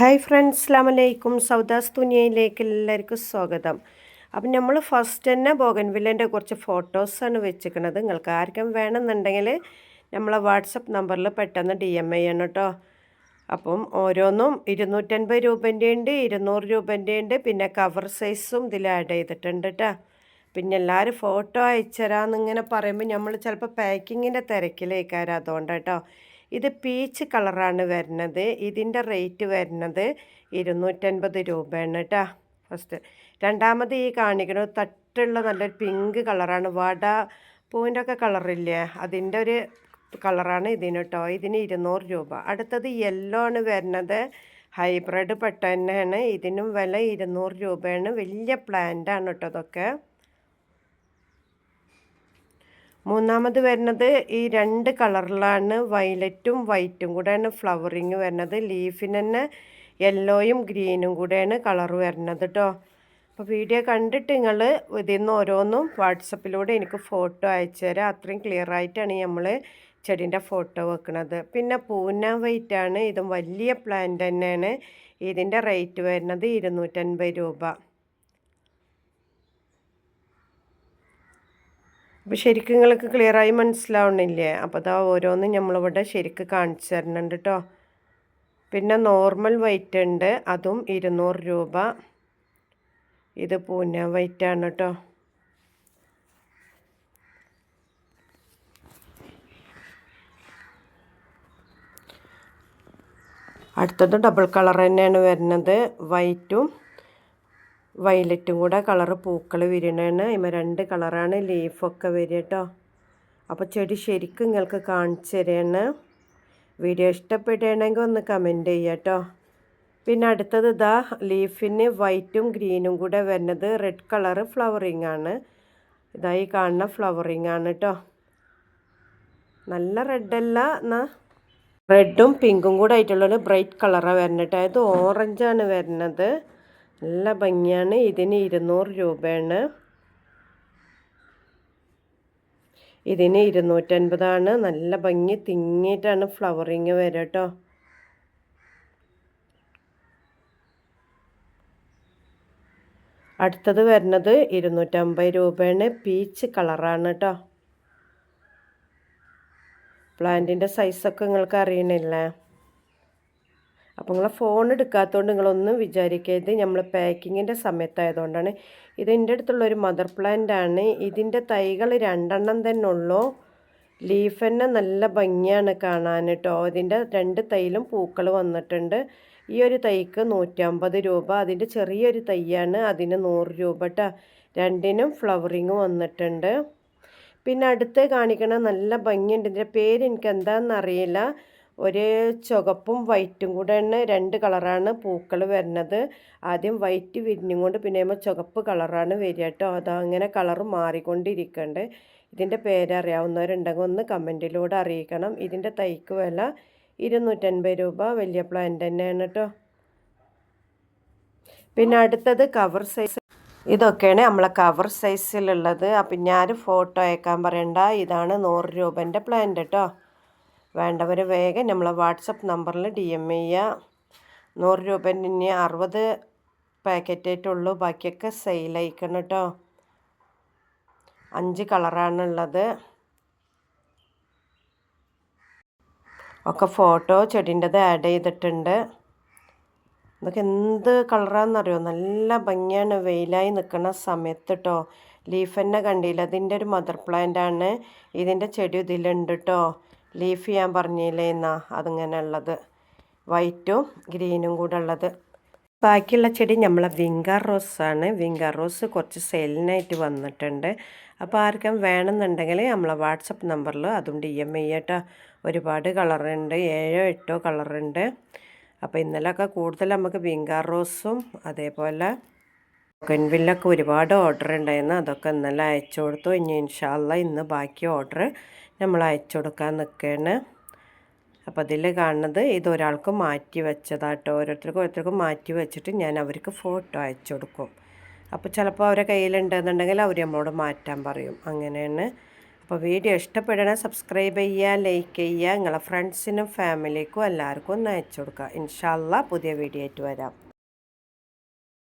Hi friends അസ്ലാമലൈക്കും സൗദാസ് തുനിയയിലേക്ക് എല്ലാവർക്കും സ്വാഗതം. അപ്പം നമ്മൾ ഫസ്റ്റ് തന്നെ ബോഗൻവില്ലേന്റെ കുറച്ച് ഫോട്ടോസാണ് വെച്ചിരിക്കുന്നത്. നിങ്ങൾക്ക് ആർക്കും വേണമെന്നുണ്ടെങ്കിൽ നമ്മളെ വാട്സപ്പ് നമ്പറിൽ പെട്ടെന്ന് ഡി എം ഐ ആണ് കേട്ടോ അപ്പം ഓരോന്നും ഇരുന്നൂറ്റൻപത് രൂപന്റെ ഉണ്ട് ഇരുന്നൂറ് രൂപന്റെ ഉണ്ട് പിന്നെ കവർ സൈസും ഇതിൽ ആഡ് ചെയ്തിട്ടുണ്ട് കേട്ടോ പിന്നെ എല്ലാവരും ഫോട്ടോ അയച്ചു ഇങ്ങനെ പറയുമ്പോൾ നമ്മൾ ചിലപ്പോൾ പാക്കിങ്ങിന്റെ തിരക്കിലേക്കാരം അതുകൊണ്ടാട്ടോ ഇത് പീച്ച് കളറാണ് വരുന്നത്. ഇതിന്റെ റേറ്റ് വരുന്നത് ഇരുന്നൂറ്റൻപത് രൂപയാണ് കേട്ടോ ഫസ്റ്റ് രണ്ടാമത് ഈ കാണിക്കുന്നത് തട്ടുള്ള നല്ലൊരു പിങ്ക് കളറാണ് വട പൂവിന്റെ ഒക്കെ കളറില്ലേ അതിന്റെ ഒരു കളറാണ് ഇതിന് കേട്ടോ ഇതിന് ഇരുന്നൂറ് രൂപ. അടുത്തത് യെല്ലോ ആണ് വരുന്നത്. ഹൈബ്രിഡ് പെട്ട ഇതിനും വില ഇരുന്നൂറ് രൂപയാണ്. വലിയ പ്ലാന്റ് ആണ് കേട്ടോ അതൊക്കെ മൂന്നാമത് വരുന്നത് ഈ രണ്ട് കളറിലാണ്. വയലറ്റും വൈറ്റും കൂടെയാണ് ഫ്ലവറിങ് വരുന്നത്. ലീഫിന് തന്നെ യെല്ലോയും ഗ്രീനും കൂടെയാണ് കളർ വരുന്നത് കേട്ടോ അപ്പോൾ വീഡിയോ കണ്ടിട്ട് നിങ്ങൾ ഇതിൽ നിന്ന് ഓരോന്നും വാട്സപ്പിലൂടെ എനിക്ക് ഫോട്ടോ അയച്ചു തരാം. അത്രയും ക്ലിയർ ആയിട്ടാണ് നമ്മൾ ചെടീന്റെ ഫോട്ടോ വെക്കുന്നത് പിന്നെ പൂന ആണ്. ഇതും വലിയ പ്ലാന്റ് തന്നെയാണ്. ഇതിന്റെ റേറ്റ് വരുന്നത് ഇരുന്നൂറ്റൻപത് രൂപ. അപ്പോൾ ശരിക്കും നിങ്ങൾക്ക് ക്ലിയറായി മനസ്സിലാവണില്ലേ? അപ്പോൾ അതാ ഓരോന്നും നമ്മളിവിടെ ശരിക്ക് കാണിച്ചു തരുന്നുണ്ട് കേട്ടോ പിന്നെ നോർമൽ വൈറ്റ് ഉണ്ട്. അതും ഇരുന്നൂറ് രൂപ. ഇത് പൂന ആണ് കേട്ടോ അടുത്തത് ഡബിൾ കളർ തന്നെയാണ് വരുന്നത്. വൈറ്റും വയലറ്റും കൂടെ കളറ് പൂക്കൾ വിരിയണതാണ് ഇമ രണ്ട് കളറാണ് ലീഫൊക്കെ വരിക കേട്ടോ അപ്പോൾ ചെടി ശരിക്കും നിങ്ങൾക്ക് കാണിച്ചു തരാണ്. വീഡിയോ ഇഷ്ടപ്പെടുകയാണെങ്കിൽ ഒന്ന് കമന്റ് ചെയ്യുക കേട്ടോ. പിന്നെ അടുത്തത് ഇതാ ലീഫിന് വൈറ്റും ഗ്രീനും കൂടെ വരുന്നത് റെഡ് കളറ് ഫ്ലവറിങ് ആണ്. ഇതായി കാണുന്ന ഫ്ലവറിങ് ആണ് കേട്ടോ. നല്ല റെഡല്ല എന്നാ? റെഡും പിങ്കും കൂടെ ആയിട്ടുള്ളത് ബ്രൈറ്റ് കളറാണ് വരുന്നത് അതായത് ഓറഞ്ചാണ് വരുന്നത്. നല്ല ഭംഗിയാണ്. ഇതിന് ഇരുന്നൂറ് രൂപയാണ്. ഇതിന് ഇരുന്നൂറ്റൻപതാണ്. നല്ല ഭംഗി. തിങ്ങിയിട്ടാണ് ഫ്ലവറിങ് വരിക കേട്ടോ അടുത്തത് വരുന്നത് ഇരുന്നൂറ്റമ്പത് രൂപയാണ്. പീച്ച് കളറാണ് കേട്ടോ പ്ലാന്റിന്റെ സൈസൊക്കെ നിങ്ങൾക്ക് അറിയണില്ലേ? അപ്പോൾ നിങ്ങൾ ഫോൺ എടുക്കാത്തതുകൊണ്ട് നിങ്ങളൊന്നും വിചാരിക്കരുത്. നമ്മൾ പാക്കിങ്ങിന്റെ സമയത്തായതുകൊണ്ടാണ്. ഇത് എന്റെ അടുത്തുള്ളൊരു മദർ പ്ലാന്റ് ആണ്. ഇതിന്റെ തൈകൾ രണ്ടെണ്ണം തന്നെ ഉള്ളൂ. ലീഫ് തന്നെ നല്ല ഭംഗിയാണ് കാണാൻ കേട്ടോ ഇതിന്റെ രണ്ട് തൈയിലും പൂക്കൾ വന്നിട്ടുണ്ട്. ഈ ഒരു തൈക്ക് നൂറ്റമ്പത് രൂപ. അതിന്റെ ചെറിയൊരു തൈയാണ്. അതിന് നൂറ് രൂപ കേട്ടോ രണ്ടിനും ഫ്ലവറിങ് വന്നിട്ടുണ്ട്. പിന്നെ അടുത്ത് കാണിക്കണ നല്ല ഭംഗിയുണ്ട്. ഇതിന്റെ പേര് എനിക്ക് എന്താണെന്ന് അറിയില്ല. ഒരു ചുവപ്പും വൈറ്റും കൂടെയാണ് രണ്ട് കളറാണ് പൂക്കൾ വരുന്നത്. ആദ്യം വൈറ്റ് വിരിഞ്ഞും കൊണ്ട് പിന്നെ ചുവപ്പ് കളറാണ് വരിക കേട്ടോ. അതങ്ങനെ കളർ മാറിക്കൊണ്ടിരിക്കുന്നുണ്ട് ഇതിന്റെ പേരറിയാവുന്നവരുണ്ടെങ്കിൽ ഒന്ന് കമന്റിലൂടെ അറിയിക്കണം. ഇതിന്റെ തൈക്ക് വില ഇരുന്നൂറ്റൻപത് രൂപ. വലിയ പ്ലാന്റ് തന്നെയാണ് കേട്ടോ. പിന്നെ അടുത്തത് കവർ സൈസ് ഇതൊക്കെയാണ് നമ്മളെ കവർ സൈസിലുള്ളത് അപ്പം ഞാൻ ഫോട്ടോ അയക്കാൻ പറയണ്ട. ഇതാണ് നൂറ് രൂപന്റെ പ്ലാന്റ് കേട്ടോ. വേണ്ടവർ വേഗം നമ്മളെ വാട്സപ്പ് നമ്പറിൽ ഡി എം ചെയ്യുക നൂറ് രൂപേന്റെ ഇനി അറുപത് പാക്കറ്റായിട്ടുള്ളൂ. ബാക്കിയൊക്കെ സെയിൽ അയക്കണം കേട്ടോ അഞ്ച് കളറാണുള്ളത്. ഒക്കെ ഫോട്ടോ ചെടീന്റെത് ആഡ് ചെയ്തിട്ടുണ്ട്. ഇതൊക്കെ എന്ത് കളറാണെന്നറിയോ നല്ല ഭംഗിയാണ്. വെയിലായി നിൽക്കുന്ന സമയത്ത് കേട്ടോ ലീഫ് തന്നെ കണ്ടില്ല. അതിന്റെ ഒരു മദർ പ്ലാന്റ് ആണ് ഇതിന്റെ ചെടി ഇതിലുണ്ട് കേട്ടോ ലീഫ് ഞാൻ പറഞ്ഞില്ലേ എന്നാ? അതിങ്ങനെ ഉള്ളത് വൈറ്റും ഗ്രീനും കൂടെ ഉള്ളത് ബാക്കിയുള്ള ചെടി നമ്മളെ വിങ്കാർ റോസാണ്. വിങ്കാർ റോസ് കുറച്ച് സെയിലിനായിട്ട് വന്നിട്ടുണ്ട്. അപ്പോൾ ആർക്കും വേണമെന്നുണ്ടെങ്കിൽ നമ്മളെ വാട്സപ്പ് നമ്പറിൽ അതും ഡി എം ഐ ചെയ്യട്ടോ ഒരുപാട് കളറുണ്ട്. ഏഴോ എട്ടോ കളറുണ്ട്. അപ്പോൾ ഇന്നലെയൊക്കെ കൂടുതൽ നമുക്ക് വിങ്കാർ റോസും അതേപോലെ കൊൻവില്ലൊക്കെ ഒരുപാട് ഓർഡർ ഉണ്ടായിരുന്നു. അതൊക്കെ ഇന്നലെ അയച്ചു കൊടുത്തു. ഇനി ഇൻഷാല്ല ഇന്ന് ബാക്കി ഓർഡർ നമ്മൾ അയച്ചു കൊടുക്കാൻ നിൽക്കുകയാണ്. അപ്പോൾ അതിൽ കാണുന്നത് ഇതൊരാൾക്ക് മാറ്റി വെച്ചതാട്ടോ. ഓരോരുത്തർക്കും ഓരോരുത്തർക്കും മാറ്റി വെച്ചിട്ട് ഞാൻ അവർക്ക് ഫോട്ടോ അയച്ചു കൊടുക്കും. അപ്പോൾ ചിലപ്പോൾ അവരെ കയ്യിലുണ്ടെന്നുണ്ടെങ്കിൽ അവർ നമ്മളോട് മാറ്റാൻ പറയും. അങ്ങനെയാണ്. അപ്പോൾ വീഡിയോ ഇഷ്ടപ്പെടണേ സബ്സ്ക്രൈബ് ചെയ്യുക ലൈക്ക് ചെയ്യുക നിങ്ങളെ ഫ്രണ്ട്സിനും ഫാമിലിക്കും എല്ലാവർക്കും ഒന്ന് അയച്ചു കൊടുക്കുക. ഇൻഷാല്ല പുതിയ വീഡിയോ ആയിട്ട് വരാം.